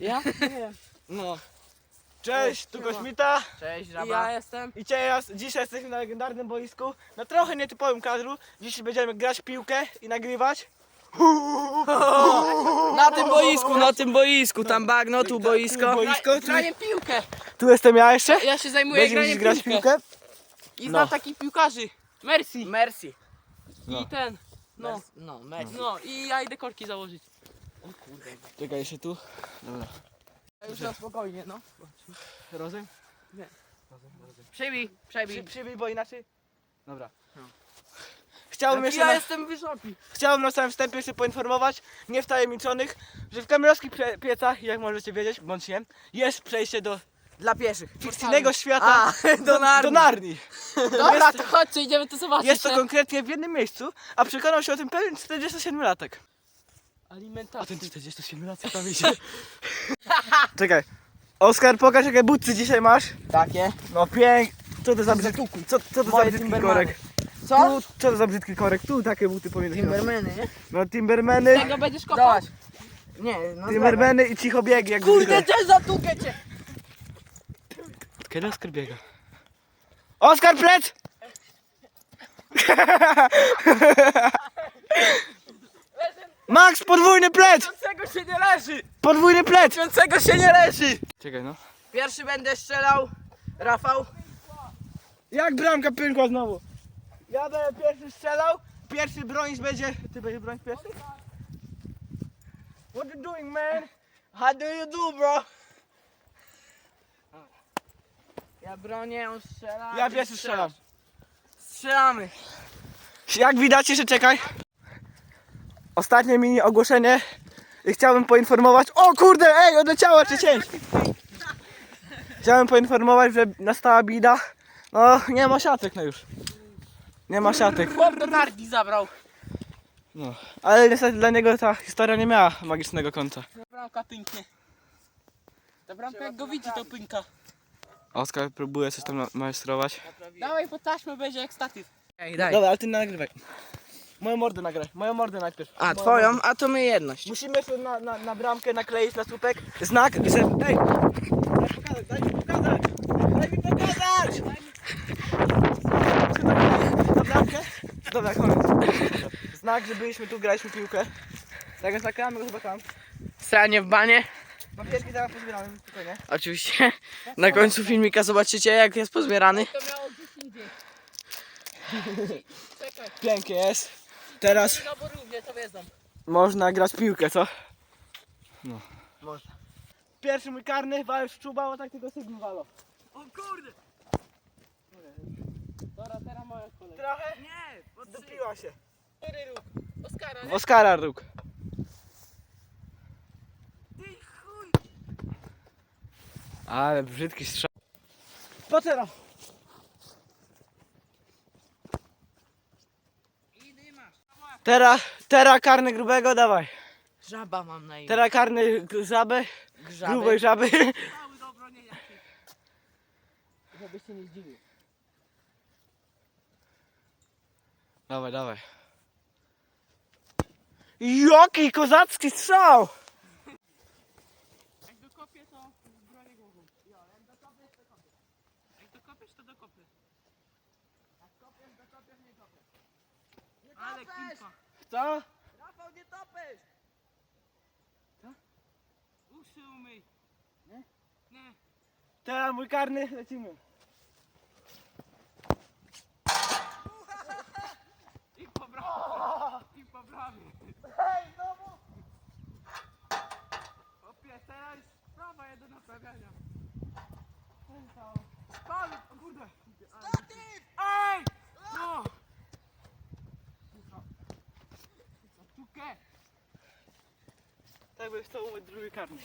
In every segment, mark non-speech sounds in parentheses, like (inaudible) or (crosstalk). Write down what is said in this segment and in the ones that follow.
Ja? Nie. No. Cześć, tu Kośmita. Cześć, I żaba. ja jestem. I dzisiaj jesteśmy na legendarnym boisku, na trochę nietypowym kadru. Dzisiaj będziemy grać w piłkę i nagrywać. (laughs) Na tym boisku, na tym boisku. Tam bagno, tu boisko. Tu boisko, Granie piłkę. tu jestem ja jeszcze. Ja się zajmuję Będziemy graniem dziś grać w piłkę. piłkę. I znam No. takich piłkarzy. Mercy. Merci. No. I ten. No. Merci. No, merci. No i ja idę korki założyć. Czekaj jeszcze tu. Dobra. Ja już na spokojnie, no. Rozum? Przybij, Przy, przebij. przybij, bo inaczej. Dobra. No. Chciałbym Jaki jeszcze ja na, jestem wysoki. chciałbym na samym wstępie się poinformować, niewtajemniczonych, że w kamerowskich pie- piecach, jak możecie wiedzieć, bądź nie, jest przejście do Dla pieszych. fikcyjnego świata A, do Narni. (laughs) do Narni. Dobra, to chodźcie, idziemy to zobaczyć. Jest to nie? konkretnie w jednym miejscu, a przekonał się o tym pewien 47-latek. A Alimentacja. ten 47-latek tam (laughs) idzie. Czekaj. Oskar, pokaż jakie buty dzisiaj masz. Takie. No pięk. Co to za brzydki, co, co to za Moje brzydki Timbermany. korek? Co? Tu, co to za brzydki korek? Tu takie buty powinny być. Timbermany, nie? No Timbermany, Tego będziesz kopał? Zobacz. Nie, no Timbermany i cicho biegi jak Kurde, zwykle. też zatukę cię. Kiedy Oskar biega? Oskar plec! (laughs) Max, podwójny plec! Śpiącego się nie leży. Podwójny plec! Śpiącego się nie leży. Czekaj no. Pierwszy będę strzelał. Rafał. Jak bramka pękła znowu? Ja będę pierwszy strzelał, pierwszy bronić będzie... Ty będziesz bronić pierwszy? What you doing man? How do you do, bro? Ja bronię, on strzela. Ja ty pierwszy strzelam. Strzelamy. Jak widać, jeszcze czekaj. Ostatnie mini ogłoszenie. I chciałbym poinformować. O kurde, ej, odleciała czy cięć. Chciałem poinformować, że nastała bida. No, nie ma siatek no już. Nie ma siatek. Chłop do nargi zabrał. No. Ale niestety dla niego ta historia nie miała magicznego końca. Ta bramka pęknie. Ta bramka jak go widzi to pęka. Oskar próbuje coś tam majstrować. Dawaj po taśmę będzie jak statyw. Ej, daj. Dobra, ale ty nagrywaj. Moją mordę nagraj. Moją mordę najpierw. A, Moją twoją, mordę. a to my jedność. Musimy sobie na, na, na bramkę nakleić na słupek znak, że... Ej! Daj pokazać, daj mi pokazać! Daj mi pokazać! Na bramkę? Dobra, koniec. Znak, że byliśmy tu, graliśmy piłkę. Tak więc naklejamy go chyba tam. Stranie w banie. Papierki zaraz pozbieramy, spokojnie. Oczywiście. Na końcu filmika zobaczycie jak jest pozbierany. To miało gdzieś indziej. (laughs) Czekaj, Pięknie jest. Teraz no bo równie to wiedzą. można grać w piłkę, co? No. Można. Pierwszy mój karny, walił szczuba, bo tak tylko sygn walo. O kurde! Dobra, teraz moja kolej. Trochę Nie, dopiła się. Który róg? Oskara, nie? Oskara róg. Ale brzydki strzał. Po teraz. Dymasz. Teraz, teraz karny grubego, dawaj. Żaba mam na imię. Teraz karny g- żaby, Grzaby. grubej żaby. Mały do obronienia. Żebyś się nie zdziwił. Dawaj, dawaj. Jaki kozacki strzał! Jak dokopię, to zbronię głową. Jo, jak dokopiesz, to kopię. Jak dokopiesz, to dokopię. Jak kopiesz, dokopiesz, nie kopiesz. Ale kimpa. Co? Rafał, nie topesz! Uszy umyj. Nie? Nie. Teraz mój karny, lecimy. I po bramie. I po bramie. Hej, znowu! Opie, teraz sprawa do naprawiania. Spamy, o kurde. Ej! No! Tukę! Tak by chciał umyć drugi karny.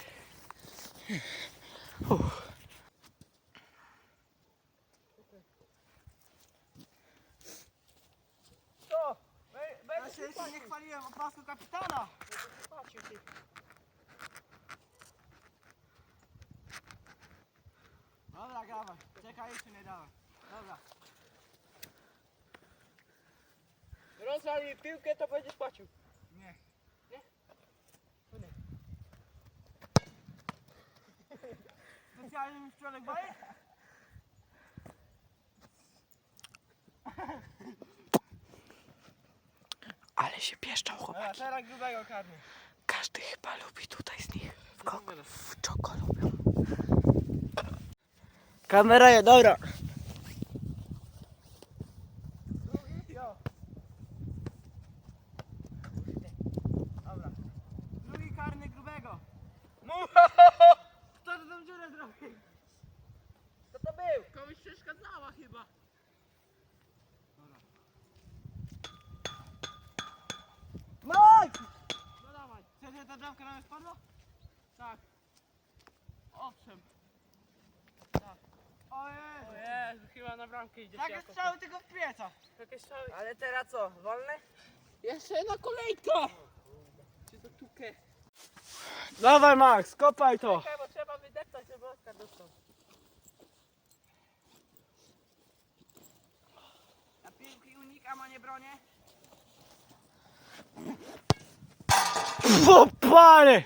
Co? Ja się jeszcze nie chwaliłem kapitana. Dobra. Czekaj, jeszcze nie dałem. Dobra. Rozwal mi piłkę, to będziesz płacił. Nie. Nie? To nie. Specjalny członek bajek? Ale się pieszczał Dobra, chłopaki. teraz grubego. Każdy chyba lubi tutaj z nich. W, ko- w czoko lubią. Kamera jest, dobra. Jo. Dobra. Drugi karny grubego. Kto to tą dziurę zrobił? Kto to był? Komuś przeszkadzała chyba. Mike! No dawaj. Wtedy ta drzewka nam spadła? Tak. Owszem. Ojej! O Jezu, chyba na bramkę idzie. Takie strzały tylko w pieca. Takie strzały. Ale teraz co? Wolne? Jeszcze jedna kolejka! Czy to tukę? Dawaj Max, kopaj to. Czekaj, bo trzeba wydeptać, żeby Oskar dostał. Na piłki unikam, a nie bronię. O panie!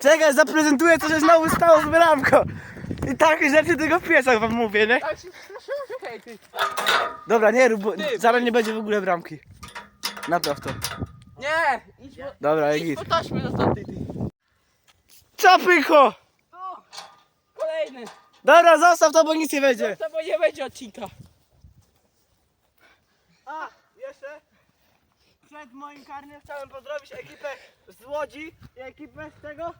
Czekaj, zaprezentuję co się znowu stało z bramką. I takie rzeczy tylko w piecach wam mówię, nie? Tak się Czekaj ty. Dobra, nie rób, bo Ty. zaraz nie będzie w ogóle bramki. Napraw to. Nie! Idź po, Dobra, idź git. po ty. Co pycho? Kolejny. Dobra, zostaw to, bo nic nie będzie. To bo nie będzie odcinka. A, jeszcze przed moim karnym chciałem pozdrowić ekipę z Łodzi i ekipę z tego,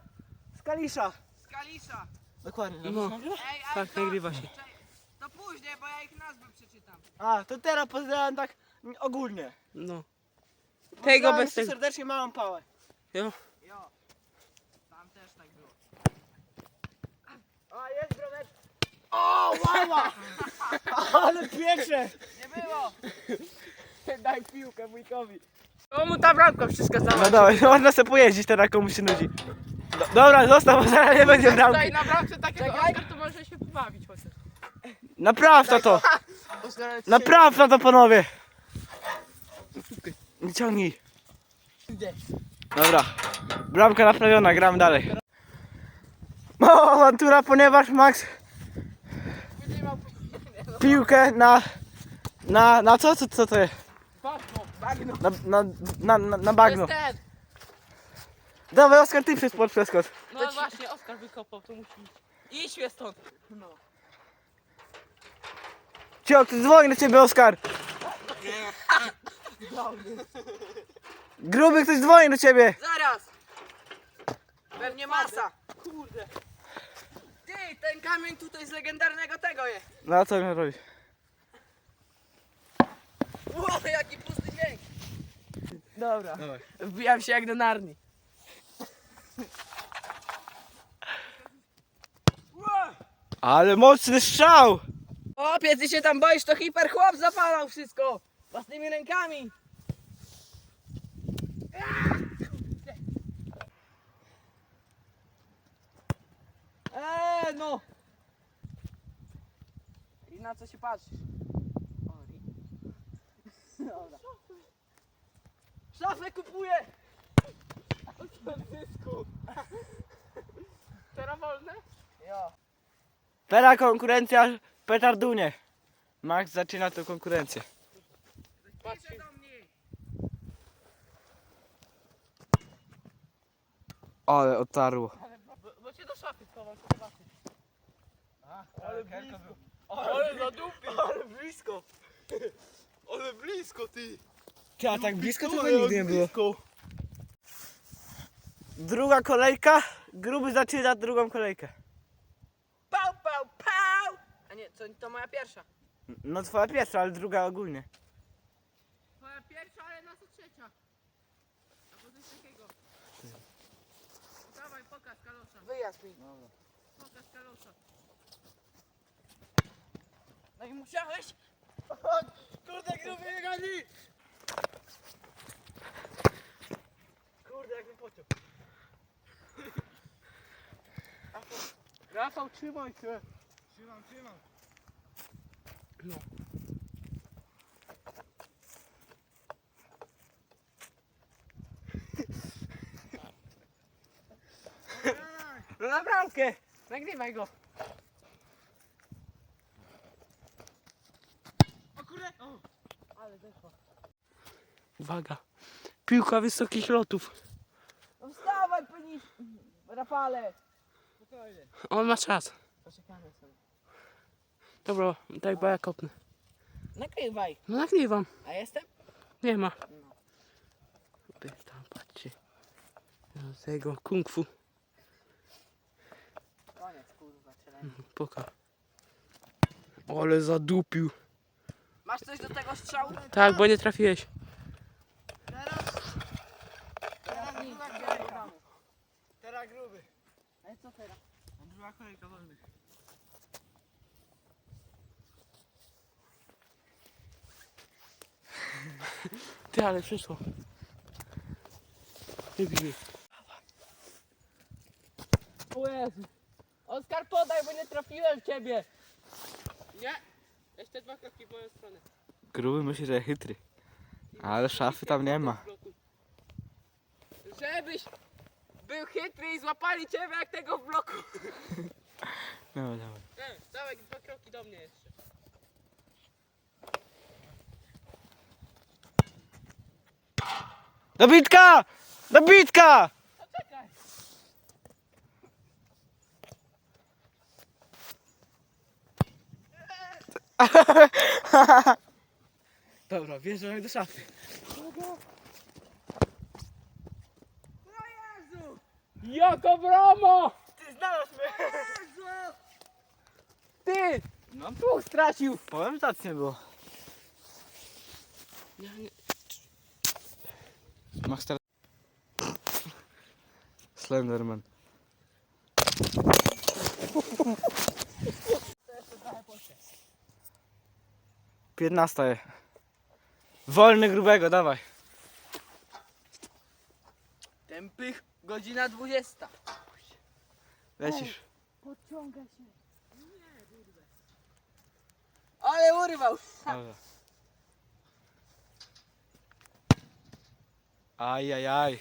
z Kalisza. Skalisza. Dokładnie. No. Ej, ale Tak, to, nagrywa się. to później, bo ja ich nazwy przeczytam. A, to teraz pozdrawiam tak ogólnie. No. Tego Pozdrawiam bez tego. serdecznie małą pałę. Jo. Jo. Tam też tak było. A, jest bronek. O, mama! (laughs) Ale piecze! Nie było. Daj piłkę wujkowi. Komu ta bramka przeszkadzała? No dobra, można sobie pojeździć teraz, komuś się nudzi. Do, dobra, zostaw, bo zaraz nie będzie bramki. na bramce takiego Czekaj. Oskar, to może się pobawić chociaż. Napraw to to! Oskar, Napraw to to, panowie! Nie ciągnij. Dobra, bramka naprawiona, gram dalej. O, awantura, ponieważ Max będzie miał piłkę na... Na, na co? Co, co to jest? Bagno, bagno. Na, na, na, na, na To bagno. jest ten. Dawaj Oskar, ty przez płot przeskocz. No właśnie, Oskar wykopał, to musi iść. Idź mnie stąd. No. Cio, ktoś dzwoni do ciebie, Oskar. Gruby, ktoś dzwoni do ciebie. Zaraz. Pewnie masa. Kurde. Ty, ten kamień tutaj z legendarnego tego jest. No a co miał robić? Ło, jaki. Dobra. Dawaj. Wbijam się jak do narni. Ale mocny strzał! Opie, ty się tam boisz, to hiper chłop zapalał wszystko. Własnymi rękami. Eee, no. I na co się patrzysz? (laughs) Dobra. Szafę kupuję. Teraz wolne? Jo. Teraz konkurencja petardunie. Max zaczyna tę konkurencję. Mnie. Ale otarło. Bo, bo cię do szafy zobaczysz. Ale blisko. Ale za dupy. Ale blisko. (laughs) Ale blisko ty. Ty, a tak blisko to nigdy nie było. Druga kolejka. Gruby zaczyna drugą kolejkę. Pał, pał, pał. A nie, to, to moja pierwsza. No twoja pierwsza, ale druga ogólnie. Twoja pierwsza, ale nasza trzecia. Albo coś takiego. Dawaj, pokaż kalosza. Wyjazd mi. Pokaż kalosza. No i musiałeś? Kurde, gruby nie Kurde, jak mi pociął. Rafał, trzymaj się. Trzymam, trzymam. No na bramkę! Nagrywaj go! O kurde! O! Ale zeszło. Uwaga. Piłka wysokich lotów. No! Rafale! Spokojnie. On ma czas. Poczekamy sobie. Dobra, daj bo ja kopnę. Nagrywaj. No nagrywam. A jestem? Nie ma. No. Ty Tam patrzcie. Do tego kung fu. Koniec, kurwa, challenge. Poka. Ale zadupił. Masz coś do tego strzału? Tak, bo nie trafiłeś. Teraz nic, bieraj tam. Teraz gruby. Ale co teraz? Była kolejka wolnych. Ty, ale przyszło. Nie bij. O Jezu. Oskar, podaj, bo nie trafiłem w ciebie. Nie. Jeszcze dwa kroki w moją stronę. Gruby myśli, że chytry. Ale szafy tam nie ma. Żebyś był chytry i złapali ciebie jak tego w bloku. No, (laughs) dawaj. E, dawaj dwa kroki do mnie jeszcze. Dobitka! Dobitka! Poczekaj. (laughs) Dobra, bierzemy do szafy. Jako bramo! Ty znalazł mnie! Ty! No. Tu stracił. Powiem, że tak nie było. Max teraz... Slenderman. Piętnasta je. Wolny grubego, dawaj. Tępych, godzina 20. Lecisz. Podciąga się. Ale urwał. Dobra. Aj, aj, aj.